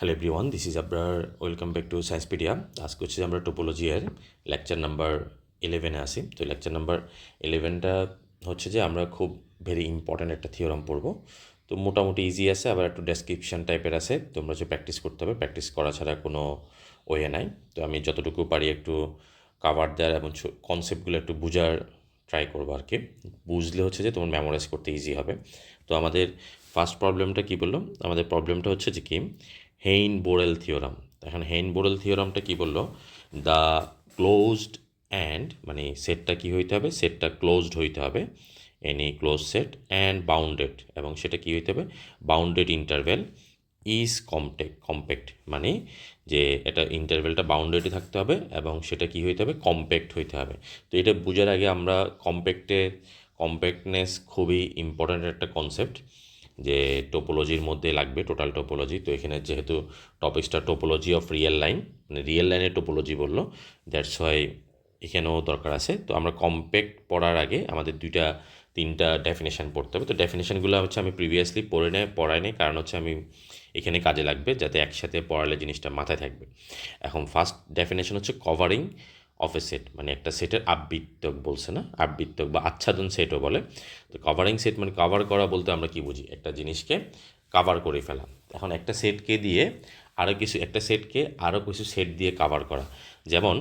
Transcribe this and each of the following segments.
Hello everyone this is আপনার welcome back to Sciencepedia আজকে হচ্ছে যে আমরা টোপোলজি এর লেকচার নাম্বার ইলেভেনে আসি তো লেকচার নাম্বার ইলেভেনটা হচ্ছে যে আমরা খুব ভেরি ইম্পর্ট্যান্ট একটা থিওরাম পড়ব তো মোটামুটি ইজি আছে আবার একটু ডেসক্রিপশন টাইপের আছে তোমরা হচ্ছে প্র্যাকটিস করতে হবে প্র্যাকটিস করা ছাড়া কোনো ওয়ে নাই তো আমি যতটুকু পারি একটু কাভার দেওয়ার এবং কনসেপ্টগুলো একটু বোঝার ট্রাই করব আর কি বুঝলে হচ্ছে যে তোমার মেমোরাইজ করতে ইজি হবে তো আমাদের ফার্স্ট প্রবলেমটা কী বলল আমাদের প্রবলেমটা হচ্ছে যে কি হেইন বোরেল থিওরাম এখন হেইন বোরেল থিওরামটা কী বলল? দ্য ক্লোজড অ্যান্ড মানে সেটটা কী হইতে হবে? সেটটা ক্লোজড হইতে হবে। Any close set and bounded এবং সেটা কী হইতে হবে? বাউন্ডেড ইন্টারভেল ইজ কমটেক কম্প্যাক্ট মানে যে এটা ইন্টারভেলটা বাউন্ডেডে থাকতে হবে এবং সেটা কি হইতে হবে? কম্প্যাক্ট হইতে হবে। তো এটা বোঝার আগে আমরা কম্প্যাক্টে কম্প্যাক্টনেস খুবই ইম্পর্ট্যান্ট একটা কনসেপ্ট যে টোপোলজির মধ্যে লাগবে টোটাল টোপোলজি তো এখানে যেহেতু টপিক্সটা টোপোলজি অফ রিয়েল লাইন মানে রিয়েল লাইনের টোপোলজি বলল দ্যাটস ওয়াই এখানেও দরকার আছে। তো আমরা কম্প্যাক্ট পড়ার আগে আমাদের দুইটা, তিনটা ডেফিনেশান পড়তে হবে। তো ডেফিনেশানগুলো হচ্ছে আমি প্রিভিয়াসলি পড়ে নেয় পড়াই নেই, কারণ হচ্ছে আমি এখানে কাজে লাগবে যাতে একসাথে পড়ালে জিনিসটা মাথায় থাকবে। এখন ফার্স্ট ডেফিনেশন হচ্ছে কভারিং অফ এ সেট মানে একটা সেটের আবৃত্তক বলছে না? আবৃত্তক বা আচ্ছাদন সেটও বলে। তো কভারিং সেট মানে কভার করা বলতে আমরা কি বুঝি? একটা জিনিসকে কাভার করে ফেলা। এখন একটা সেটকে দিয়ে আরও কিছু, একটা সেটকে আরও কিছু সেট দিয়ে কাভার করা। যেমন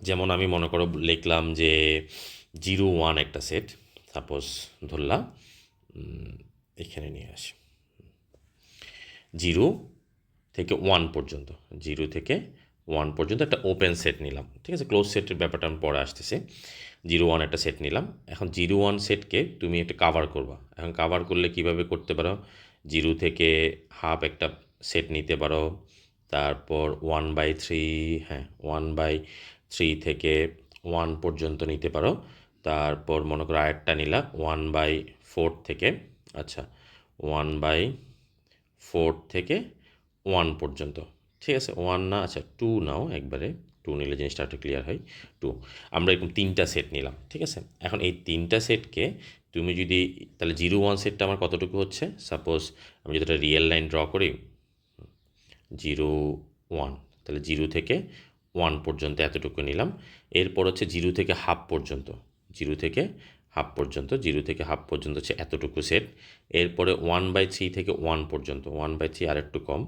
যেমন আমি মনে করো লিখলাম যে জিরো ওয়ান একটা সেট সাপোজ ধরলাম এখানে নিয়ে আসি। জিরো থেকে ওয়ান পর্যন্ত, জিরো থেকে ওয়ান পর্যন্ত একটা ওপেন সেট নিলাম। ঠিক আছে ক্লোজ সেটের ব্যাপারটা আমি পরে আসতেছে। জিরো ওয়ান একটা সেট নিলাম। এখন জিরো ওয়ান সেটকে তুমি একটা কাভার করবা। এখন কাভার করলে কীভাবে করতে পারো? জিরো থেকে হাফ একটা সেট নিতে পারো। তারপর ওয়ান বাই থ্রি হ্যাঁ ওয়ান বাই থ্রি থেকে ওয়ান পর্যন্ত নিতে পারো। তারপর মনে করো আরেকটা নিলা ওয়ান বাই ফোর থেকে আচ্ছা ওয়ান বাই ফোর থেকে ওয়ান পর্যন্ত। ঠিক আছে ওয়ান না আচ্ছা টু নাও একবারে টু নিলে জিনিসটা একটু ক্লিয়ার হয় টু আমরা এরকম তিনটা সেট নিলাম, ঠিক আছে? এখন এই তিনটা সেটকে তুমি যদি, তাহলে জিরো ওয়ান সেটটা আমার কতটুকু হচ্ছে? সাপোজ আমি যদি একটা রিয়েল লাইন ড্র করি জিরো ওয়ান তাহলে জিরো থেকে ওয়ান পর্যন্ত এতটুকু নিলাম। এরপর হচ্ছে জিরো থেকে হাফ পর্যন্ত জিরো থেকে হাফ পর্যন্ত জিরো থেকে হাফ পর্যন্ত হচ্ছে এতটুকু সেট এরপরে ওয়ান বাই থ্রি থেকে ওয়ান পর্যন্ত ওয়ান বাই থ্রি আর একটু কম।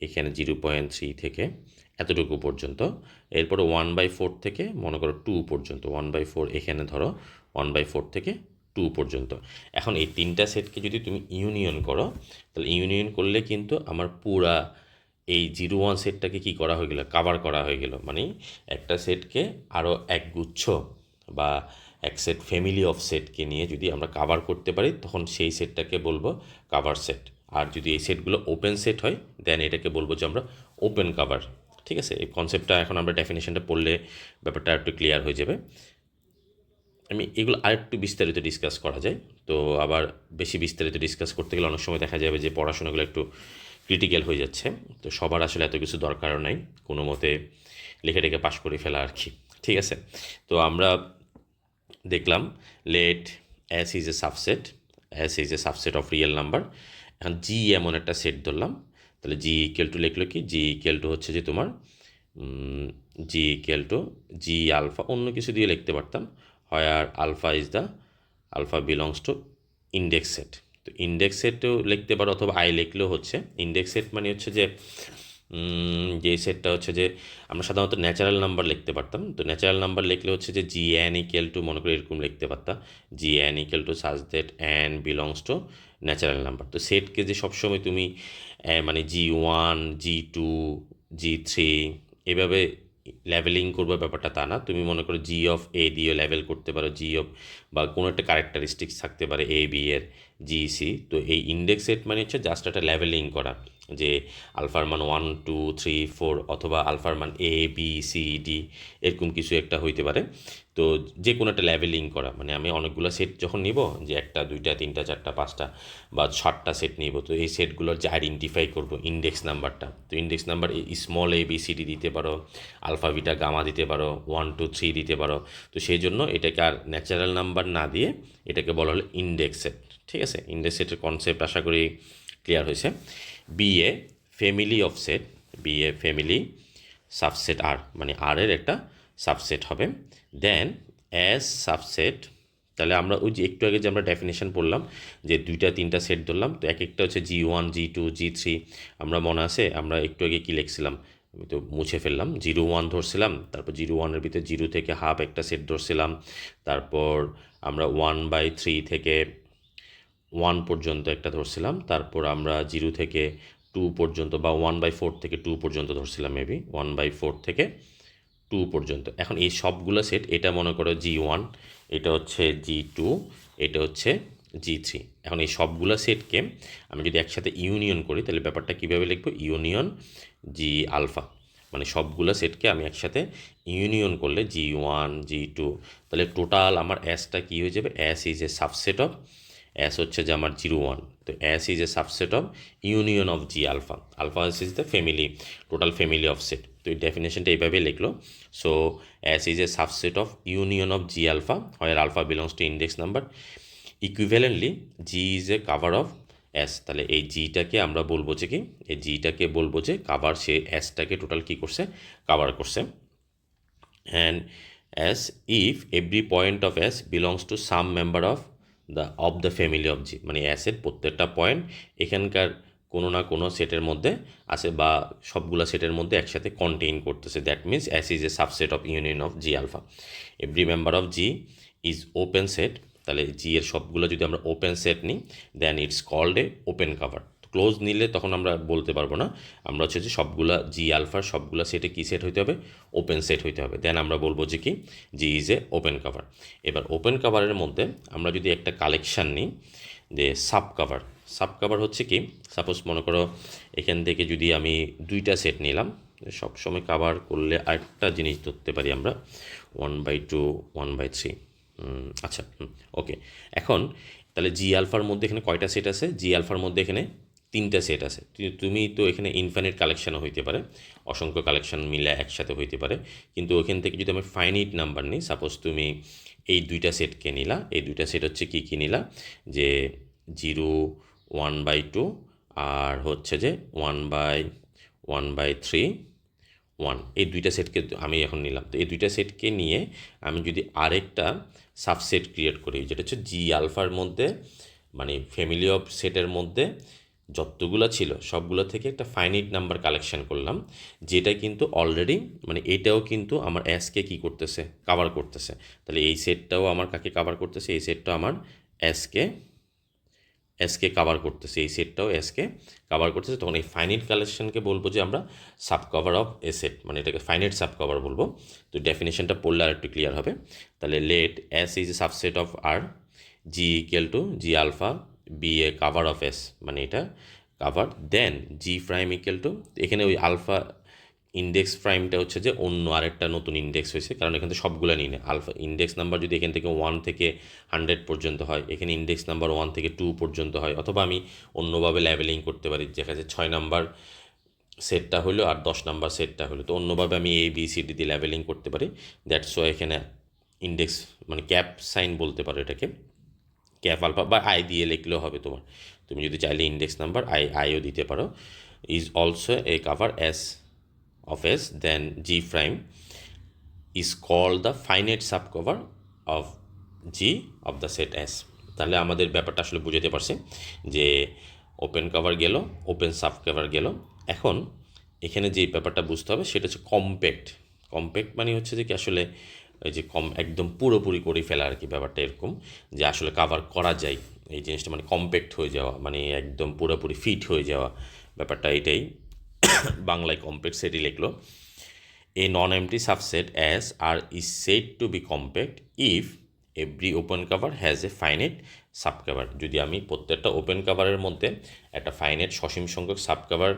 এখানে জিরো পয়েন্ট থ্রি থেকে এতটুকু পর্যন্ত। এরপরে ওয়ান বাই ফোর থেকে মনে করো টু পর্যন্ত ওয়ান বাই ফোর এখানে ধরো ওয়ান বাই ফোর থেকে টু পর্যন্ত। এখন এই তিনটা সেটকে যদি তুমি ইউনিয়ন করো, তাহলে ইউনিয়ন করলে কিন্তু আমার পুরা এই জিরো ওয়ান সেটটাকে কী করা হয়ে গেলো? কাভার করা হয়ে গেল। মানে একটা সেটকে আরও এক গুচ্ছ বা এক সেট ফ্যামিলি অফ সেটকে নিয়ে যদি আমরা কাভার করতে পারি, তখন সেই সেটটাকে বলব কাভার সেট আর যদি এই সেটগুলো ওপেন সেট হয় দেন এটাকে বলব যে আমরা ওপেন কাভার ঠিক আছে? এই কনসেপ্টটা এখন আমরা ডেফিনেশনটা পড়লে ব্যাপারটা একটু ক্লিয়ার হয়ে যাবে। আমি এগুলো আরেকটু বিস্তারিত ডিসকাস করা যায়। তো আবার বেশি বিস্তারিত ডিসকাস করতে গেলে অনেক সময় দেখা যাবে যে পড়াশোনাগুলো একটু ক্রিটিক্যাল হয়ে যাচ্ছে। তো সবার আসলে এত কিছু দরকারও নাই। কোনো মতে লেখে টেখে পাশ করে ফেলা আর কি। ঠিক আছে? তো আমরা দেখলাম let S is a subset S is a subset of real number এখন জি এমন একটা সেট ধরলাম। তাহলে জি ইকুয়াল টু লিখলো কি? জি ইকুয়াল টু হচ্ছে যে তোমার G equal to G alpha অন্য কিছু দিয়ে লিখতে পারতাম। হয় আর alpha is the alpha belongs to index set তো ইন্ডেক্স সেটও লিখতে পারো অথবা আই লিখলেও হচ্ছে। ইন্ডেক্স সেট মানে হচ্ছে যে যে সেটটা হচ্ছে যে, আমরা সাধারণত ন্যাচারাল নাম্বার লিখতে পারতাম। তো ন্যাচারাল নাম্বার লিখলে হচ্ছে যে জি অ্যান ইকুয়াল টু মনে করি এরকম লিখতে পারতাম G n equal to such that n belongs to natural number তো সেটকে যে সবসময় তুমি মানে G one G two G three এভাবে লেভেলিং করবে ব্যাপারটা তা না। তুমি মনে করো জি অফ এ দিয়েও লেভেল করতে পারো জি অফ বা কোনো একটা ক্যারেক্টারিস্টিক্স থাকতে পারে এ বি এর জি সি তো এই ইন্ডেক্স সেট মানে হচ্ছে জাস্ট একটা লেভেলিং করা। যে আলফার মান ওয়ান টু থ্রি ফোর অথবা আলফার মান এ বি সি ডি এরকম কিছু একটা হইতে পারে। তো যে কোনো একটা লেভেলিং করা। মানে আমি অনেকগুলো সেট যখন নিব, যে একটা, দুইটা, তিনটা, চারটা, পাঁচটা বা ষাটটা সেট নিব, তো এই সেটগুলোর যে আইডেন্টিফাই করব ইন্ডেক্স নাম্বারটা তো index number small a b c d দিতে পারো আলফা বিটা গামা দিতে পারো ওয়ান টু থ্রি দিতে পারো। তো সেই জন্য এটাকে আর ন্যাচারাল নাম্বার না দিয়ে এটাকে বলা হলো ইন্ডেক্স সেট ঠিক আছে? ইন্ডেক্স সেটের কনসেপ্ট আশা করি ক্লিয়ার হয়েছে। Be a family of set be a family subset R মানে আর এর একটা সাবসেট হবে। দেন অ্যাজ সাবসেট তাহলে আমরা ওই যে একটু আগে যে আমরা ডেফিনেশন পড়লাম, যে দুইটা, তিনটা সেট ধরলাম, তো এক একটা হচ্ছে G one G two G three আমরা মনে আছে, আমরা একটু আগে কী লিখছিলাম? আমি তো মুছে ফেললাম। জিরো ওয়ান ধরছিলাম, তারপর জিরো ওয়ানের ভিতরে জিরো থেকে হাফ একটা সেট ধরছিলাম, তারপর আমরা ওয়ান বাই থ্রি থেকে ওয়ান পর্যন্ত একটা ধরছিলাম, তারপর আমরা জিরো থেকে টু পর্যন্ত বা ওয়ান বাই ফোর থেকে টু পর্যন্ত ধরছিলাম মেবি ওয়ান বাই ফোর থেকে টু পর্যন্ত। এখন এই সবগুলো সেট এটা মনে করো জি ওয়ান এটা হচ্ছে জি টু এটা হচ্ছে জি থ্রি এখন এই সবগুলো সেটকে আমি যদি একসাথে ইউনিয়ন করি, তাহলে ব্যাপারটা কীভাবে লিখব? ইউনিয়ন জি আলফা মানে সবগুলো সেটকে আমি একসাথে ইউনিয়ন করলে জি ওয়ান জি টু তাহলে টোটাল আমার অ্যাসটা কী হয়ে যাবে? S is a subset of S হচ্ছে যে আমার জিরো ওয়ান তো S is a subset of union of G alpha alpha is the family total family of set তো এই ডেফিনেশনটা এইভাবে লিখলো so S is a subset of union of G alpha হয় alpha belongs to index number equivalently G is a cover of S তাহলে এই জিটাকে আমরা বলব যে কি? এই জিটাকে বলব যে কাভার সে এসটাকে টোটাল কী করছে? কাভার করছে। And S if every point of S belongs to some member of the of the family of G মানে অ্যাসের প্রত্যেকটা পয়েন্ট এখানকার কোনো না কোনো সেটের মধ্যে আছে বা সবগুলো সেটের মধ্যে একসাথে কন্টেইন করতেছে। That means S is a subset of union of G alpha every member of G is open set তাহলে জি এর সবগুলো যদি আমরা ওপেন সেট নিই then it's called a open cover close নিলে তখন আমরা বলতে পারব না। আমরা হচ্ছে যে সবগুলা জি আলফার সবগুলো সেটে কী সেট হইতে হবে? ওপেন সেট হইতে হবে। দেন আমরা বলব যে কি? G is a open cover এবার ওপেন কাভারের মধ্যে আমরা যদি একটা কালেকশান নিই, যে সাব কাভার সাব কাভার হচ্ছে কি? সাপোজ মনে করো এখান থেকে যদি আমি দুইটা সেট নিলাম, সবসময় কাভার করলে আরেকটা জিনিস ধরতে পারি আমরা। One by two one by three আচ্ছা ওকে। এখন, তাহলে জি আলফার মধ্যে এখানে কয়টা সেট আছে? জি আলফার মধ্যে এখানে তিনটা সেট আছে। তুমি তো এখানে ইনফাইনাইট কালেকশানও হইতে পারে, অসংখ্য কালেকশন মিলে একসাথে হইতে পারে। কিন্তু ওখান থেকে যদি আমি ফাইনাইট নাম্বার নিই সাপোজ তুমি এই দুইটা সেটকে নিলা, এই দুইটা সেট হচ্ছে কী কী নিলা? যে জিরো ওয়ান বাই টু আর হচ্ছে যে one by one by three one এই দুইটা সেটকে আমি এখন নিলাম। তো এই দুইটা সেটকে নিয়ে আমি যদি আরেকটা সাবসেট ক্রিয়েট করি, যেটা হচ্ছে জি আলফার মধ্যে মানে ফ্যামিলি অফ সেটের মধ্যে যতগুলো ছিল, সবগুলো থেকে একটা ফাইনিট নাম্বার কালেকশন করলাম, যেটা কিন্তু অলরেডি মানে এটাও কিন্তু আমার অ্যাসকে কি করতেছে? কাভার করতেছে। তাহলে এই সেটটাও আমার কাকে কাভার করতেছে? এই সেটটাও আমার অ্যাসকে এসকে কাভার করতেছে, এই সেটটাও এসকে কাভার করতেছে। তখন এই ফাইনাইট কালেকশনকে বলব যে আমরা sub cover of a set মানে এটাকে ফাইনাইট সাব কভার বলব। তো ডেফিনেশনটা পড়লে আর একটু ক্লিয়ার হবে। তাহলে let S is a subset of R G equal to G alpha be a cover of S মানে এটা cover then G prime equal to এখানে ওই আলফা ইন্ডেক্স প্রাইমটা হচ্ছে যে অন্য আরেকটা নতুন ইন্ডেক্স হয়েছে, কারণ এখান সবগুলো নিয়ে নেয় আলফা ইন্ডেক্স নাম্বার যদি এখান থেকে ওয়ান থেকে হান্ড্রেড পর্যন্ত হয়, এখানে ইন্ডেক্স নাম্বার ওয়ান থেকে টু পর্যন্ত হয়, অথবা আমি অন্যভাবে লেভেলিং করতে পারি যাচ্ছে ছয় নাম্বার সেটটা হলো আর দশ নাম্বার সেটটা হলো। তো অন্যভাবে আমি এ বি সি ডি দিয়ে লেভেলিং করতে পারি দ্যাটস ওয়াই এখানে ইন্ডেক্স মানে ক্যাপ সাইন বলতে পারো এটাকে। ক্যাপ আলফা বা আই দিয়ে লিখলেও হবে তোমার। তুমি যদি চাইলে ইন্ডেক্স নাম্বার আই আইও দিতে পারো। Is also a cover S of S, then G prime is called the finite subcover of G of the set S. তাহলে আমাদের ব্যাপারটা আসলে বুঝাতে পারছি যে ওপেন কভার গেল ওপেন সাব কভার গেল। এখন এখানে যে ব্যাপারটা বুঝতে হবে সেটা হচ্ছে কম্প্যাক্ট কম্প্যাক্ট মানে হচ্ছে যে কি আসলে ওই যে কম একদম পুরোপুরি করে ফেলা আর কি ব্যাপারটা এরকম যে আসলে কাভার করা যায়। এই জিনিসটা মানে কম্প্যাক্ট হয়ে যাওয়া মানে একদম পুরোপুরি ফিট হয়ে যাওয়া ব্যাপারটা এটাই। বাংলায় কম্প্যাক্ট সেটই লিখলো a non empty subset S R is said to be compact if every open cover has a finite sub cover যদি আমি প্রত্যেকটা ওপেন কাভারের মধ্যে একটা ফাইনেট সসীম সংখ্যক সাব কাভার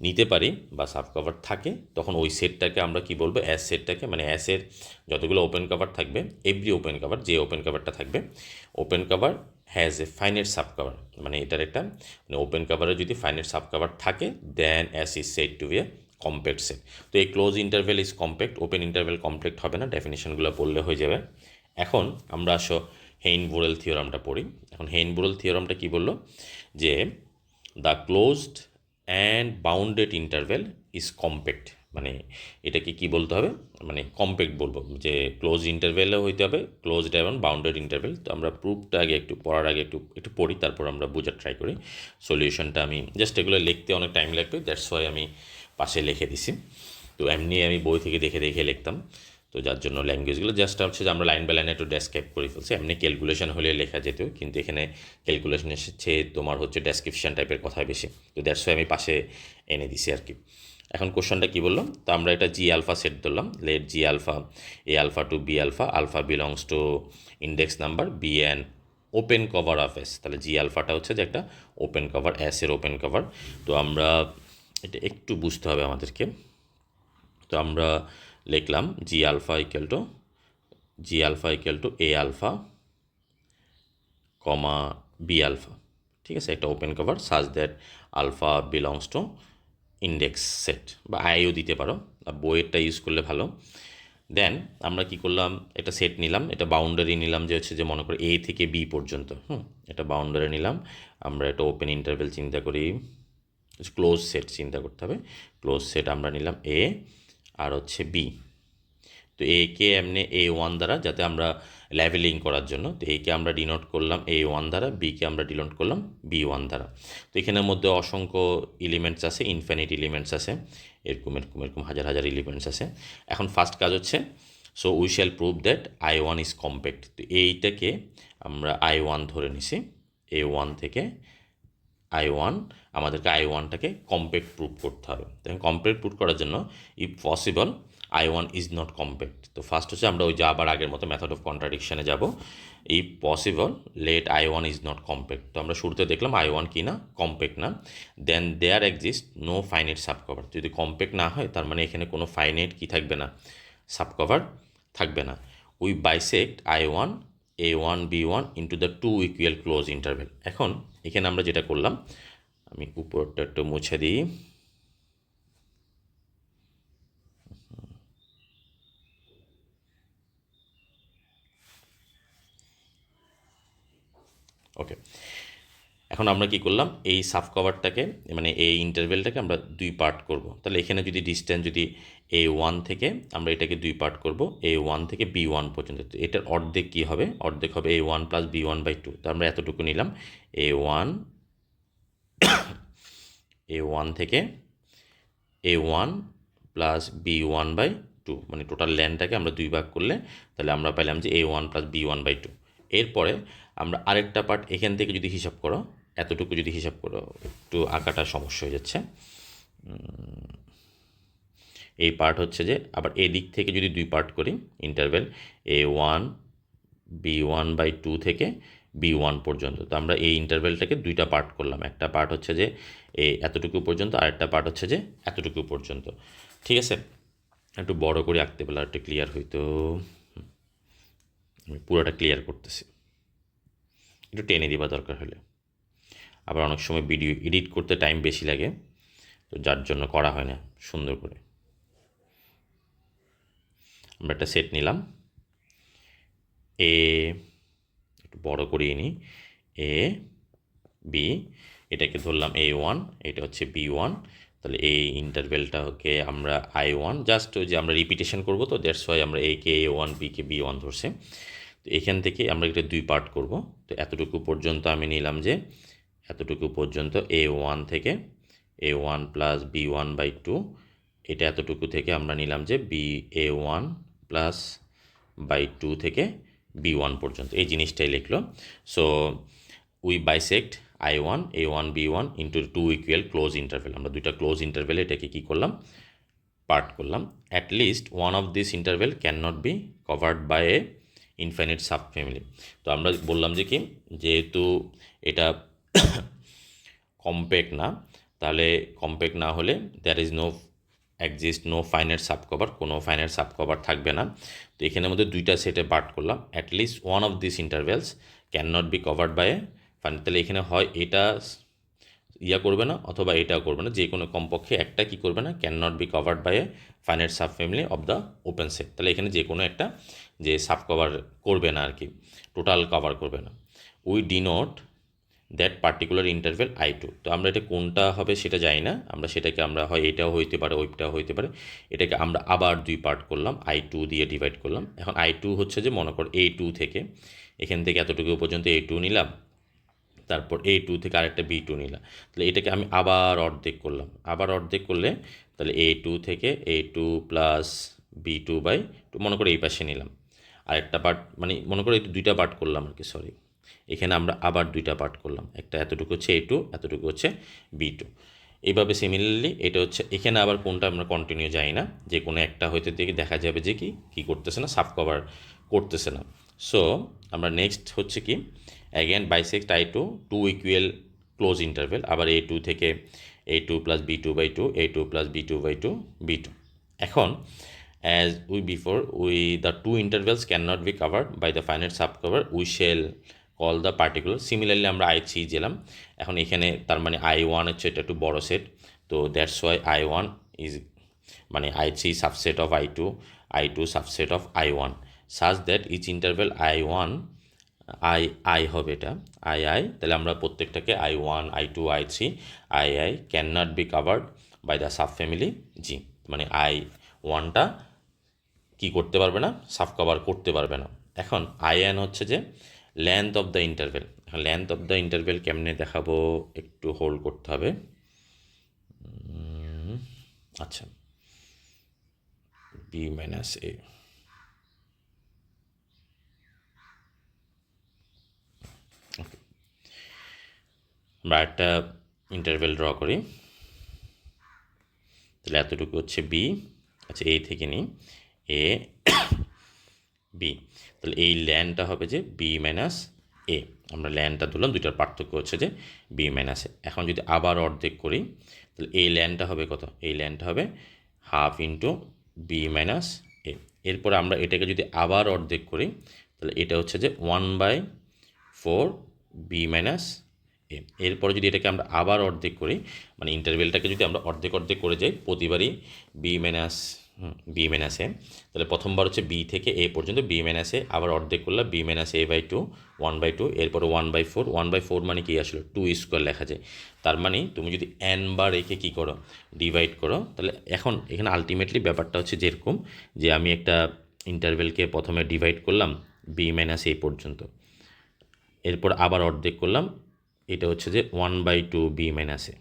নিতে পারি বা সাব কাভার থাকে, তখন ওই সেটটাকে আমরা কি বলব? অ্যাস সেটটাকে মানে অ্যাসের যতগুলো ওপেন কাভার থাকবে এভরি ওপেন কাভার যে ওপেন কাভারটা থাকবে open cover has a finite sub cover মানে এটার একটা মানে ওপেন কাভারে যদি ফাইনেট সাব কাভার থাকে then S is said to be a compact set তো এই closed interval is compact open interval compact হবে না ডেফিনেশনগুলো বললে হয়ে যাবে। এখন আমরা আসো হেইন বোরেল থিওরামটা পড়ি। এখন হেইন বোরেল থিওরামটা কী বলল? যে the closed and bounded interval is compact মানে এটাকে কি বলতে হবে? মানে কম্প্যাক্ট বলব, যে ক্লোজ ইন্টারভেলও হইতে হবে ক্লোজড এবং বাউন্ডারি ইন্টারভেল তো আমরা প্রুফটা আগে একটু, পড়ার আগে একটু একটু পড়ি, তারপর আমরা বোঝার ট্রাই করি। সলিউশনটা আমি জাস্ট এগুলো লিখতে অনেক টাইম লাগবে দ্যাটস ওয়াই আমি পাশে লিখে দিছি। তো এমনি আমি বই থেকে দেখে দেখে লিখতাম। তো যার জন্য ল্যাঙ্গুয়েজগুলো জাস্ট হচ্ছে যে আমরা লাইন বাই লাইনে একটু ডেসক্রাইব করে ফেলছি। এমনি ক্যালকুলেশন হলে লেখা যেত, কিন্তু এখানে ক্যালকুলেশন এসেছে তোমার হচ্ছে ডেসক্রিপশন টাইপের কথা বেশি। তো দ্যাটস ওয়াই আমি পাশে এনে দিছি আর কি। এখন কোশ্চনটা কী বললাম তো আমরা এটা জি আলফা সেট ধরলাম। Let G alpha a alpha to be alpha alpha belongs to index number be an open cover of S তাহলে জি আলফাটা হচ্ছে যে একটা ওপেন কভার এর ওপেন কভার তো আমরা এটা একটু বুঝতে হবে আমাদেরকে। তো আমরা লিখলাম G alpha equal to G alpha equal to a alpha comma b alpha ঠিক আছে? একটা open cover such that alpha belongs to index set বা আইও দিতে পারো বইয়েরটা ইউজ করলে ভালো। দেন আমরা কি করলাম, এটা সেট নিলাম, এটা বাউন্ডারি নিলাম যে হচ্ছে যে মনে করো এ থেকে বি পর্যন্ত, হুম, এটা বাউন্ডারি নিলাম। আমরা এটা ওপেন ইন্টারভেল চিন্তা করি ক্লোজ সেট চিন্তা করতে হবে। ক্লোজ সেট আমরা নিলাম এ আর হচ্ছে বি তো এ কে এমনি এ ওয়ান দ্বারা যাতে আমরা লেভেলিং করার জন্য, তো একে আমরা ডিনোট করলাম এ ওয়ান দ্বারা বিকে আমরা ডিনোট করলাম বি ওয়ান দ্বারা। তো এখানের মধ্যে অসংখ্য এলিমেন্টস আছে ইনফিনিট এলিমেন্টস আছে, এরকম এরকম এরকম হাজার হাজার এলিমেন্টস আছে। এখন ফার্স্ট কাজ হচ্ছে so we shall prove that I one is compact তো এইটাকে আমরা আই ওয়ান ধরে নিছি এ ওয়ান থেকে আই ওয়ান আমাদেরকে আই ওয়ানটাকে কম্প্যাক্ট প্রুভ করতে হবে। তখন কম্প্যাক্ট প্রুভ করার জন্য if possible I one is not compact তো ফার্স্ট হচ্ছে আমরা ওই যে আবার আগের মতো মেথড অফ কন্ট্রাডিকশানে যাব। If possible let I one is not compact তো আমরা শুরুতে দেখলাম আই ওয়ান কি না কম্প্যাক্ট না। Then there exist no finite subcover যদি কম্প্যাক্ট না হয়, তার মানে এখানে কোনো ফাইনাইট কি থাকবে না? সাবকভার থাকবে না। We bisect I one a one b one into the two equal closed interval এখন এখানে আমরা যেটা করলাম, আমি উপরটা একটু মুছে দিই। ওকে এখন আমরা কি করলাম? এই সাফ কভারটাকে মানে এই ইন্টারভেলটাকে আমরা দুই পার্ট করব। তাহলে এখানে যদি ডিস্টেন্স যদি এ ওয়ান থেকে, আমরা এটাকে দুই পার্ট করব এ ওয়ান থেকে বি ওয়ান পর্যন্ত। এটার অর্ধেক কী হবে? অর্ধেক হবে a one plus b one by two তো আমরা এতটুকু নিলাম। এ ওয়ান এ ওয়ান থেকে a one plus b one by two মানে টোটাল ল্যান্ডটাকে আমরা দুই ভাগ করলে, তাহলে আমরা পেলাম যে a one plus b one by two এরপরে আমরা আরেকটা পার্ট এখান থেকে যদি হিসাব করো, এতটুকু যদি হিসাব করো, একটু আঁকাটা সমস্যা হয়ে যাচ্ছে। এই পার্ট হচ্ছে যে, আবার এদিক থেকে যদি দুই পার্ট করি interval a one b one by two থেকে বি ওয়ান পর্যন্ত। তো আমরা এই ইন্টারভেলটাকে দুইটা পার্ট করলাম। একটা পার্ট হচ্ছে যে, এ এতটুকু পর্যন্ত আর একটা পার্ট হচ্ছে যে, এতটুকু পর্যন্ত। ঠিক আছে? একটু বড় করে আঁকতে পারলে একটু ক্লিয়ার হইতো। আমি পুরোটা ক্লিয়ার করতেছি। একটু টেনে দিবা দরকার হলে। আবার অনেক সময় ভিডিও এডিট করতে টাইম বেশি লাগে, তো যার জন্য করা হয় না, সুন্দর করে। আমরা একটা সেট নিলাম। এ একটু বড় করিয়ে নিই। এ বি এটাকে ধরলাম এ ওয়ান এটা হচ্ছে বি ওয়ান তাহলে এই ইন্টারভেলটাকে আমরা আই ওয়ান জাস্ট যে আমরা রিপিটেশন করব তো ওয়াই আমরা এ কে এ one B K B one ধরছে। তো এখান থেকে আমরা এটা দুই পার্ট করব। তো এতটুকু পর্যন্ত আমি নিলাম যে, এতটুকু পর্যন্ত এ ওয়ান থেকে a one plus b one by two এটা এতটুকু থেকে আমরা নিলাম যে b a one plus by two থেকে বি ওয়ান পর্যন্ত। এই জিনিসটাই লিখলো। So we bisect I one a one b one into two equal closed interval আমরা দুইটা ক্লোজ ইন্টারভেল এটাকে কী করলাম? পার্ট করলাম। At least one of this interval can not be covered by a infinite sub family তো আমরা বললাম যে কি? যেহেতু এটা কম্প্যাক্ট না, তাহলে কম্প্যাক্ট না হলে there is no exist no finite sub cover কোনো ফাইনাইট সাব কভার থাকবে না। তো এখানের মধ্যে দুইটা সেটে পার্ট করলাম। At least one of this intervals can not be covered by fine তাহলে এখানে হয় এটা ইয়া করবে না অথবা এটাও করবে না, যে কোনো কমপক্ষে একটা কি করবে না can not be covered by a finite sub family of the open set তাহলে এখানে যে কোনো একটা যে সাব কভার করবে না আর কি টোটাল কভার করবে না। We denote that particular interval I two তো আমরা এটা কোনটা হবে সেটা জানি না, আমরা সেটাকে আমরা হয় এটাও হইতে পারে, ওইটাও হইতে পারে। এটাকে আমরা আবার দুই পার্ট করলাম আই টু দিয়ে ডিভাইড করলাম। এখন আই টু হচ্ছে যে মনে কর এ টু থেকে, এখান থেকে এতটুকু পর্যন্ত এ টু নিলাম তারপর এ টু থেকে আরেকটা বি টু নিলাম। তাহলে এটাকে আমি আবার অর্ধেক করলাম। আবার অর্ধেক করলে তাহলে এ টু থেকে a two plus b two by two মনে করে এই পাশে নিলাম। আরেকটা পার্ট মানে মনে করে দুইটা পার্ট করলাম আর কি সরি এখানে আমরা আবার দুইটা পার্ট করলাম। একটা এতটুকু হচ্ছে এ টু এতটুকু হচ্ছে বি টু এইভাবে সিমিলারলি এটা হচ্ছে, এখানে আবার কোনটা আমরা কন্টিনিউ যাই না। যে কোনো একটা হইতে থেকে দেখা যাবে যে কি, কী করতেছে না সাফ কভার করতেছে না। সো আমরা নেক্সট হচ্ছে কি again bisect I two two equal closed interval আবার এ টু থেকে a two plus b two by two a two plus b two by two b two এখন, as we before, we, the two intervals cannot be covered by the finite subcover. We shall call the particular similarly আমরা I three গেলাম এখন এখানে তার মানে I one হচ্ছে এটা একটু বড়ো সেট তো that's why I one is মানে I three subset of I two I two subset of I one such that each interval I one I I হবে এটা। আই আই, তাহলে আমরা প্রত্যেকটাকে I one, I two, I three, I I can not be covered by the sub family G মানে I ওয়ানটা কি করতে পারবে না সাফ কভার করতে পারবে না। এখন আইএন হচ্ছে যে লেন্থ অফ দ্য ইন্টারভেল এখন লেন্থ অফ দ্য ইন্টারভেল কেমনে দেখাবো, একটু হোল্ড করতে হবে। আচ্ছা। বি মাইনাস এ আমরা একটা ইন্টারভেল ড্র করি। তাহলে এতটুকু হচ্ছে বি আচ্ছা এই থেকে নিই। এ বি তাহলে এই ল্যান্ডটা হবে যে বি মাইনাস এ আমরা ল্যান্ডটা ধরলাম দুইটার পার্থক্য হচ্ছে যে বি মাইনাস এ এখন যদি আবার অর্ধেক করি, তাহলে এই ল্যান্ডটা হবে কত? এই ল্যান্ডটা হবে half into b minus a এরপরে আমরা এটাকে যদি আবার অর্ধেক করি, তাহলে এটা হচ্ছে যে one by four b minus a, এরপরে যদি এটাকে আমরা আবার অর্ধেক করি মানে ইন্টারভেলটাকে যদি আমরা অর্ধেক অর্ধেক করে যাই, প্রতিবারই b minus b minus a তাহলে প্রথমবার হচ্ছে বি থেকে এ পর্যন্ত বি মাইনাস এ আবার অর্ধেক করলাম b minus a by two one by two এরপরে one by four one by four মানে কি আসলে? টু স্কোয়ার লেখা যায়। তার মানে তুমি যদি এন বার একে কী করো ডিভাইড করো, তাহলে এখন এখানে আলটিমেটলি ব্যাপারটা হচ্ছে যেরকম, যে আমি একটা ইন্টারভেলকে প্রথমে ডিভাইড করলাম বি মাইনাস এ পর্যন্ত, এরপর আবার অর্ধেক করলাম এটা হচ্ছে যে ওয়ান বাই টু বি মাইনাসে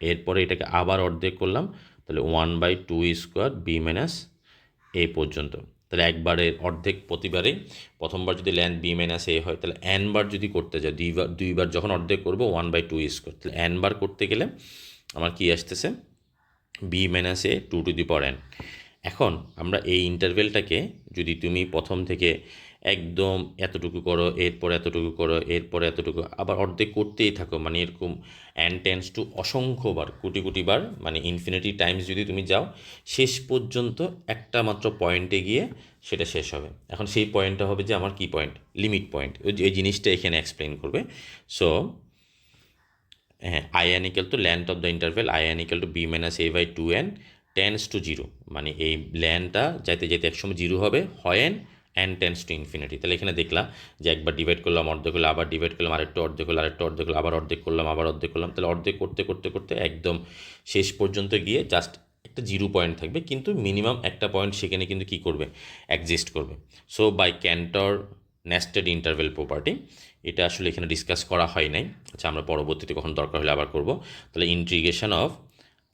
এরপরে এটাকে আবার অর্ধেক করলাম, তাহলে one by two square b minus a পর্যন্ত। তাহলে একবারে অর্ধেক প্রতিবারে প্রথমবার যদি ল্যান্ড বি মাইনাস এ হয়, তাহলে এন বার যদি করতে যায় দুইবার দুইবার যখন অর্ধেক করব ওয়ান বাই টু স্কোয়ার তাহলে এন বার করতে গেলে আমার কি আসতেছে? B minus a two to the power n এখন আমরা এই ইন্টারভেলটাকে যদি তুমি প্রথম থেকে একদম এতটুকু করো, এরপর এতটুকু করো, এরপর এতটুকু, আবার অর্ধেক করতেই থাকো। মানে এরকম and tends two অসংখ্যবার, crore crore বার মানে ইনফিনিটি টাইমস যদি তুমি যাও, শেষ পর্যন্ত একটা মাত্র পয়েন্টে গিয়ে সেটা শেষ হবে। এখন সেই পয়েন্টটা হবে যে আমার কি পয়েন্ট লিমিট পয়েন্ট ওই এই জিনিসটা এখানে এক্সপ্লেন করবে। সো হ্যাঁ I equal to length of the interval I equal to b minus a by two n tends to zero মানে এই ল্যান্ডটা যাইতে যেতে একসময় জিরো হবে, হয় n and tends to infinity তাহলে এখানে দেখলাম যে একবার ডিভাইড করলাম, অর্ধেক করলাম আবার ডিভাইড করলাম, আরেকটু অর্ধেক করলাম আরেকটু অর্ধেক করলাম আবার অর্ধেক করলাম, আবার অর্ধেক করলাম। তাহলে অর্ধেক করতে করতে করতে একদম শেষ পর্যন্ত গিয়ে জাস্ট একটা জিরো পয়েন্ট থাকবে, কিন্তু মিনিমাম একটা পয়েন্ট সেখানে কিন্তু কী করবে? অ্যাডজাস্ট করবে। So by Cantor nested interval property এটা আসলে এখানে ডিসকাস করা হয় নাই। আচ্ছা আমরা পরবর্তীতে কখন দরকার হলে আবার করব। তাহলে ইন্ট্রিগেশন অফ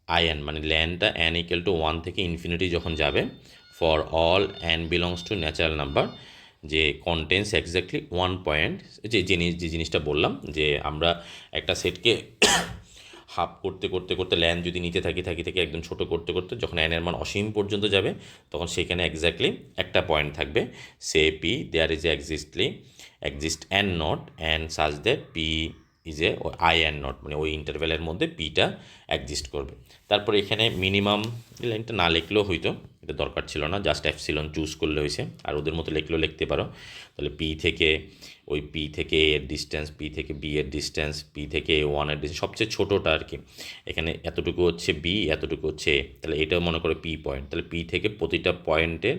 আইএন মানে ল্যান্ডটা অ্যান ইকুয়াল টু ওয়ান থেকে ইনফিনিটি যখন যাবে for all n belongs to natural number যে কন্টেন্স এক্স্যাক্টলি ওয়ান পয়েন্ট যে জিনিস যে জিনিসটা বললাম, যে আমরা একটা সেটকে হাফ করতে করতে করতে ল্যান্ড যদি নিতে থাকি থাকি, থেকে একদম ছোট করতে করতে যখন এনের মান অসীম পর্যন্ত যাবে, তখন সেখানে এক্স্যাক্টলি একটা পয়েন্ট থাকবে। Say P there is exactly exist n not and that P is a I n not not মানে ওই ইন্টারভেলের মধ্যে পিটা অ্যাডজিস্ট করবে। তারপর এখানে মিনিমাম লাইনটা না লিখলেও হইতো এটা দরকার ছিল না জাস্ট অ্যাপসিলন চুজ করলে হয়েছে। আর ওদের মতো লিখলেও লিখতে পারো। তাহলে পি থেকে ওই পি থেকে এ এর ডিস্টেন্স পি থেকে বি এর ডিস্টেন্স পি থেকে এ ওয়ানের ডিস্টেন্স সবচেয়ে ছোটোটা আর কি। এখানে এতটুকু হচ্ছে বি এতটুকু হচ্ছে এ তাহলে এটাও মনে করো পি পয়েন্ট তাহলে পি থেকে প্রতিটা পয়েন্টের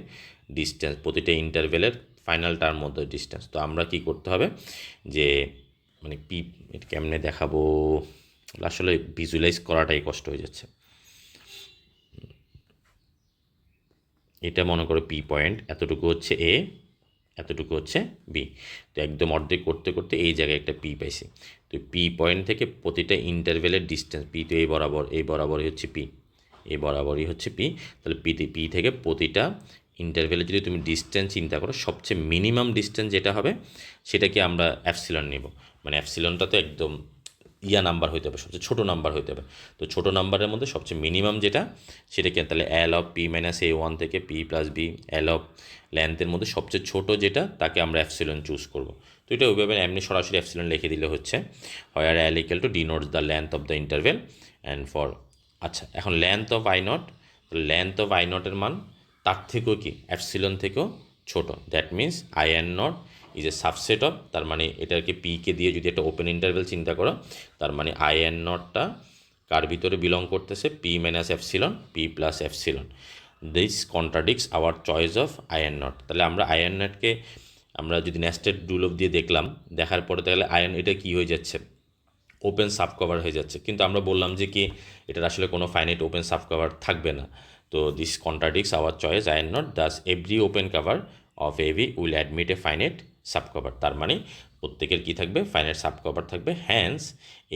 ডিস্টেন্স প্রতিটা ইন্টারভেলের ফাইনালটার মধ্যে ডিস্টেন্স তো আমরা কি করতে হবে? যে মানে পি, এটা কেমনে দেখাবো? আসলে ভিজুয়ালাইজ করাটাই কষ্ট হয়ে যাচ্ছে। এটা মনে করো পি পয়েন্ট, এতটুকু হচ্ছে এ, এতটুকু হচ্ছে বি। তো একদম অর্ধেক করতে করতে এই জায়গায় একটা পি পাইছি। তো পি পয়েন্ট থেকে প্রতিটা ইন্টারভেলের ডিস্টেন্স পি তো এই বরাবর এই বরাবরই হচ্ছে পি এই বরাবরই হচ্ছে পি। তাহলে পি পি থেকে প্রতিটা ইন্টারভেলে যদি তুমি ডিস্টেন্স চিন্তা করো, সবচেয়ে মিনিমাম ডিস্টেন্স যেটা হবে, সেটাকে আমরা অ্যাপসিলন নেব। মানে অ্যাপসিলনটা তো একদম ইয়া নাম্বার হইতে হবে, সবচেয়ে ছোটো নাম্বার হইতে হবে। তো ছোটো নাম্বারের মধ্যে সবচেয়ে মিনিমাম যেটা, সেটা সেটাকে তাহলে L of P minus a one থেকে P plus b L of ল্যান্থের মধ্যে সবচেয়ে ছোটো যেটা, তাকে আমরা অ্যাপসিলন চুজ করব। তো এটা ওইভাবে এমনি সরাসরি অ্যাপসিলন লিখে দিলে হচ্ছে, হয় আর L equal to denotes the length of the interval and for আচ্ছা এখন length of I not length of I নটের মান তার থেকেও কি অ্যাপসিলন থেকেও ছোট। That means I n not is a subset of তার মানে এটাকে পিকে দিয়ে যদি একটা ওপেন ইন্টারভেল চিন্তা করো, তার মানে আই এন নটটা কার ভিতরে বিলং করতেছে? P minus epsilon P plus epsilon this contradicts our choice of I n not তাহলে আমরা আই এন নটকে আমরা যদি নেস্টেড ডুলভ দিয়ে দেখলাম, দেখার পরে তাহলে আয়ন এটা কী হয়ে যাচ্ছে? ওপেন সাব কভার হয়ে যাচ্ছে। কিন্তু আমরা বললাম যে কি, এটার আসলে কোনো ফাইনাইট ওপেন সাব কভার থাকবে না। তো this contradicts our choice I n not thus every open cover of a b will admit a finite sub cover তার মানে প্রত্যেকের কি থাকবে? ফাইনাইট সাব কভার থাকবে। Hence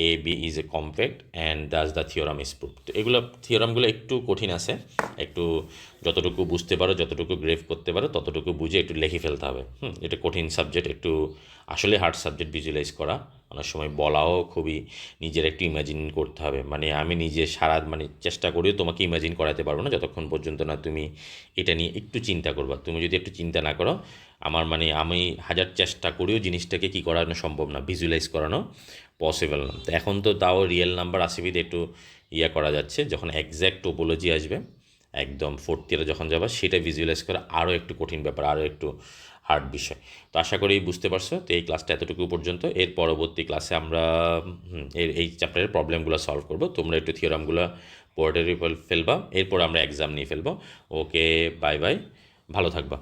a b is a compact and thus the theorem is prove তো এগুলো থিওরামগুলো একটু কঠিন আছে। একটু যতটুকু বুঝতে পারো, যতটুকু গ্রেভ করতে পারো, ততটুকু বুঝে একটু লেখে ফেলতে হবে। হুম, এটা কঠিন সাবজেক্ট একটু আসলে হার্ড সাবজেক্ট ভিজুয়ালাইজ করা। অনেক সময় বলাও খুবই নিজের একটু ইমাজিন করতে হবে। মানে আমি নিজে সারা মানে চেষ্টা করেও তোমাকে ইমাজিন করাতে পারব না, যতক্ষণ পর্যন্ত না তুমি এটা নিয়ে একটু চিন্তা করবা। তুমি যদি একটু চিন্তা না করো, আমার মানে আমি হাজার চেষ্টা করেও জিনিসটাকে কী করানো সম্ভব না ভিজুয়ালাইজ করানো পসিবল না। তো এখন তো তাও রিয়েল নাম্বার আসিবিতে একটু ইয়া করা যাচ্ছে, যখন একজ্যাক্ট টোপোলজি আসবে, একদম ফোর্থ ইয়ারে যখন যাবা, সেটা ভিজুয়ালাইজ করা আরও একটু কঠিন ব্যাপার, আরও একটু হার্ড বিষয়। তো আশা করি বুঝতে পারছ তো এই ক্লাসটা এতটুকু পর্যন্ত। এর পরবর্তী ক্লাসে আমরা এর এই চ্যাপ্টারের প্রবলেমগুলো সলভ করব। তোমরা একটু থিওরামগুলো পোর্টারি ফেলবা, এরপর আমরা এক্সাম নিয়ে ফেলব। ওকে বাই বাই ভালো থাকবা।